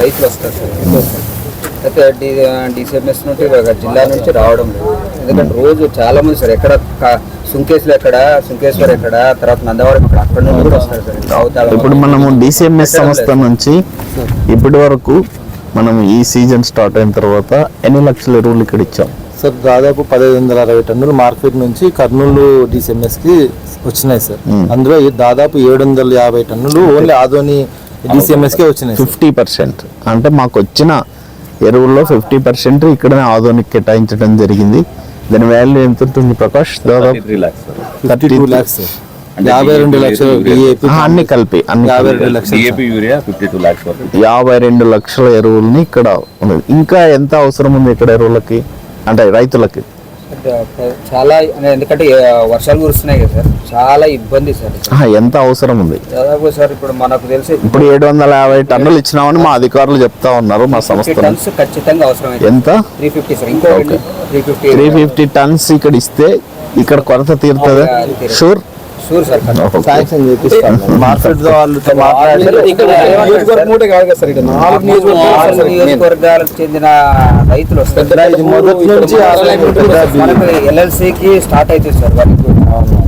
రైతులు వస్తారు సార్. అయితే డి డిసిఎంఎస్ నుండి జిల్లా నుంచి రావడం లేదు. ఎందుకంటే రోజు చాలా మంది సార్ ఎక్కడ సుంకేశ్వర్ ఎక్కడ సుంకేశ్వర్ ఎక్కడ తర్వాత నందవరం ఇక్కడ అక్కడ నుండి కూడా వస్తారు సార్. ఇప్పుడు మనము డిసిఎంఎస్ సంస్థ నుంచి ఇప్పటి వరకు మనం ఈ సీజన్ స్టార్ట్ అయిన తర్వాత ఎన్ని లక్షల ఎరువులు ఇక్కడ ఇచ్చాం? సార్ దాదాపు పదహైదు వందల అరవై టన్నులు మార్కెట్ నుంచి కర్నూలు డిసిఎంఎస్కి వచ్చినాయి సార్. అందులో దాదాపు ఏడు వందల యాభై టన్నులు ఓన్లీ ఆదోని డిసిఎంఎస్ కే వచ్చినాయి. Fifty percent. అంటే మాకు వచ్చిన ఎరువుల్లో ఫిఫ్టీ పర్సెంట్ ఇక్కడనే ఆధోనిక్ కేటాయించడం జరిగింది. దాని వాల్యూ ఎంత ఉంటుంది ప్రకాష్? దాదాపు ఫిఫ్టీ టూ ల్యాక్స్ యాభై రెండు లక్షలు అన్ని కలిపి అన్ని యాభై కలిపి. రెండు లక్షలు DAP urea fifty two lakhs వరకు యాభై రెండు లక్షల ఎరువుల్ని ఇక్కడ ఉన్నది. ఇంకా ఎంత అవసరం ఉంది ఇక్కడ ఎరువులకి? అంటే రైతులకి. చాలా ఎందుకంటే వర్షాలు కురుస్తున్నాయి కదా సార్. చాలా ఇబ్బంది సార్. ఎంత అవసరం ఉంది? దాదాపు సార్ ఇప్పుడు మనకు తెలిసి ఇప్పుడు ఏడు వందల యాభై టన్నులు ఇచ్చినామని మా అధికారులు చెప్తా ఉన్నారు మా సంస్థ. టన్స్ ఖచ్చితంగా అవసరం ఎంత? త్రీ ఫిఫ్టీ సార్ ఇంకో. Three fifty three fifty tons ఇక్కడ ఇస్తే ఇక్కడ కొరత తీరుతుందా? షూర్ షూర్ సార్ శాంక్షన్ చేపిస్తాను మార్కెట్ వాళ్ళతో మాట్లాడి మూడే కాదు కదా సార్ ఇక్కడ నాలుగు నియోజకవర్గాలకు చెందిన రైతులు వస్తారు. మొదటి నుంచి మనకు ఎల్ఎల్సికి స్టార్ట్ అవుతుంది సార్ వాళ్ళకి.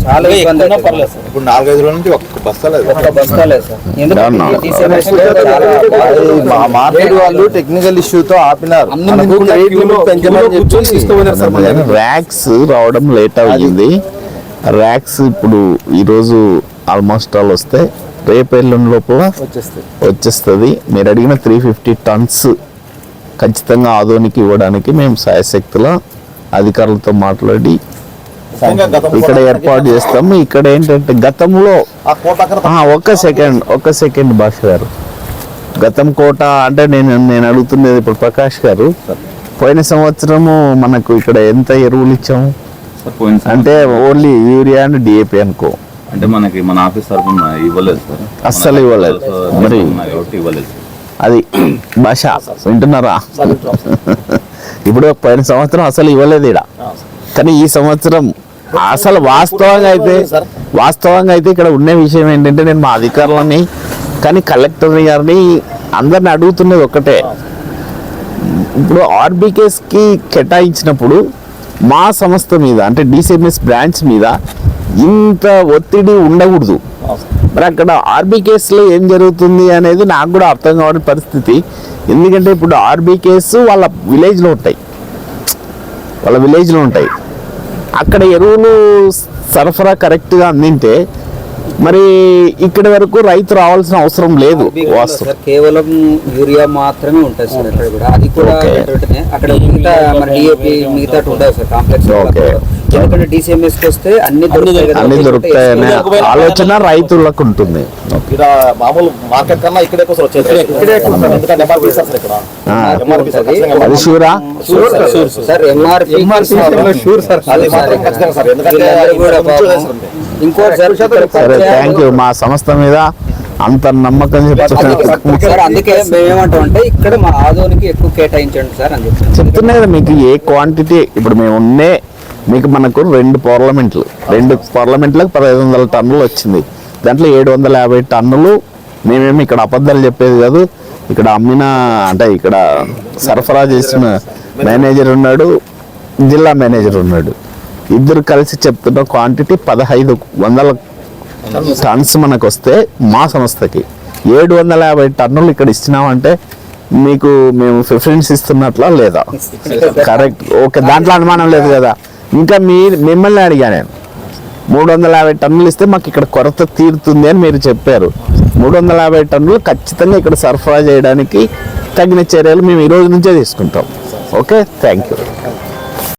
చాలా ఇబ్బంది అవుతుంది. ఇప్పుడు నాలుగైదు రోజుల నుంచి ఒక్క బస్తా లేదు ఒక్క బస్తా లేదు సార్. ఎందుకంటే మార్కెట్ వాళ్ళు టెక్నికల్ ఇష్యూతో ఆపినారు. ర్యాక్స్ రావడం లేట్ అయ్యింది ర్యాక్స్ ఇప్పుడు ఈరోజు ఆల్మోస్ట్ ఆల్ వస్తే రేపు ఎల్లుండి లోపల వచ్చేస్తుంది. మీరు అడిగిన త్రీ ఫిఫ్టీ టన్స్ ఖచ్చితంగా ఆదోనికి ఇవ్వడానికి మేము సాయశక్తుల అధికారులతో మాట్లాడి ఇక్కడ ఏర్పాటు చేస్తాం. ఇక్కడ ఏంటంటే గతంలో ఒక్క సెకండ్ ఒక్క సెకండ్ భాష గారు. గతం కోట అంటే నేను నేను అడుగుతున్నది ఇప్పుడు ప్రకాష్ గారు. పోయిన సంవత్సరము మనకు ఇక్కడ ఎంత ఎరువులు ఇచ్చాము? సార్. అంటే ఓన్లీ యూరియా అండ్ డిఏపి అనుకో. అంటే మనకి మన ఆఫీస్ తరఫున ఇవ్వలేదు సార్. అస్సలు ఇవ్వలేదు. మరి- ఇవ్వలేదు. అది భాష వింటున్నారా? ఇప్పుడు పోయిన సంవత్సరం అసలు ఇవ్వలేదు ఇక్కడ కానీ ఈ సంవత్సరం అసలు వాస్తవంగా అయితే వాస్తవంగా అయితే ఇక్కడ ఉన్న విషయం ఏంటంటే నేను మా అధికారులని కానీ కలెక్టర్ గారిని అందరిని అడుగుతున్నది ఒకటే. ఇప్పుడు ఆర్బీకేస్కి కేటాయించినప్పుడు మా సంస్థ మీద అంటే డిసిఎంఎస్ బ్రాంచ్ మీద ఇంత ఒత్తిడి ఉండకూడదు. మరి అక్కడ ఆర్బీకేస్లో ఏం జరుగుతుంది అనేది నాకు కూడా అర్థం కావని పరిస్థితి. ఎందుకంటే ఇప్పుడు ఆర్బీకేస్ వాళ్ళ విలేజ్లో ఉంటాయి. వాళ్ళ విలేజ్లో ఉంటాయి. అక్కడ ఎరువులు సరఫరా కరెక్ట్గా అందింటే మరి ఇక్కడి వరకు రైతు రావాల్సిన అవసరం లేదు వాస్తవం. కేవలం యూరియా మాత్రమే ఉంటుంది సార్ అక్కడ కూడా. అది కూడా అక్కడ మిగతా మన డిఏపి మిగతా ఉండవు సార్ కాంప్లెక్స్ Okay. ఎందుకంటే డిసిఎంఎస్కి వస్తే అన్ని. అన్ని దొరుకుతాయనే ఆలోచన రైతులకు ఉంటుంది. ఇక్కడ మామూలు మార్కెట్ కన్నా ఇక్కడే కోసం వచ్చేది. ఇక్కడే ఎందుకంటే ఎంఆర్పీ సార్ ఇక్కడ ఆ, ఎంఆర్పీ సార్ అది షూరా sure sir. Sir MRP sure sir అది మాత్రం ఖచ్చితంగా సార్ ఎందుకంటే వీళ్ళందరూ కూడా ఇంకొంచెం పాపం వేస్తుంది. ఇంకోటి సార్ థ్యాంక్ యూ మా సంస్థ మీద అంత నమ్మకం సార్ అందుకే మేము ఏమంటాం అంటే ఇక్కడ మా ఆదోనికి ఎక్కువ కేటాయించండి సార్ అని చెప్పి చెప్తున్నా కదా మీకు ఏ క్వాంటిటీ ఇప్పుడు మేము ఉన్నే మీకు మనకు రెండు పార్లమెంట్లు రెండు పార్లమెంట్లకు పదహైదు వందల టన్నులు వచ్చింది. దాంట్లో ఏడు వందల యాభై టన్నులు మేమేమి ఇక్కడ అబద్ధాలు చెప్పేది కాదు. ఇక్కడ అమ్మిన అంటే ఇక్కడ సరఫరా చేసిన మేనేజర్ ఉన్నాడు జిల్లా మేనేజర్ ఉన్నాడు. ఇద్దరు కలిసి చెప్తున్న క్వాంటిటీ పదహైదు వందల టన్స్ మనకు వస్తే మా సంస్థకి. ఏడు వందల యాభై టన్నులు ఇక్కడ ఇచ్చినామంటే మీకు మేము ప్రిఫరెన్స్ ఇస్తున్నట్లా లేదా? కరెక్ట్. ఓకే దాంట్లో అనుమానం లేదు కదా. ఇంకా మీరు మిమ్మల్ని అడిగా నేను మూడు వందల యాభై టన్నులు ఇస్తే మాకు ఇక్కడ కొరత తీరుతుంది అని మీరు చెప్పారు. మూడు వందల యాభై టన్నులు ఖచ్చితంగా ఇక్కడ సరఫరా చేయడానికి తగిన చర్యలు మేము ఈ రోజు నుంచే తీసుకుంటాం. ఓకే? Thank you.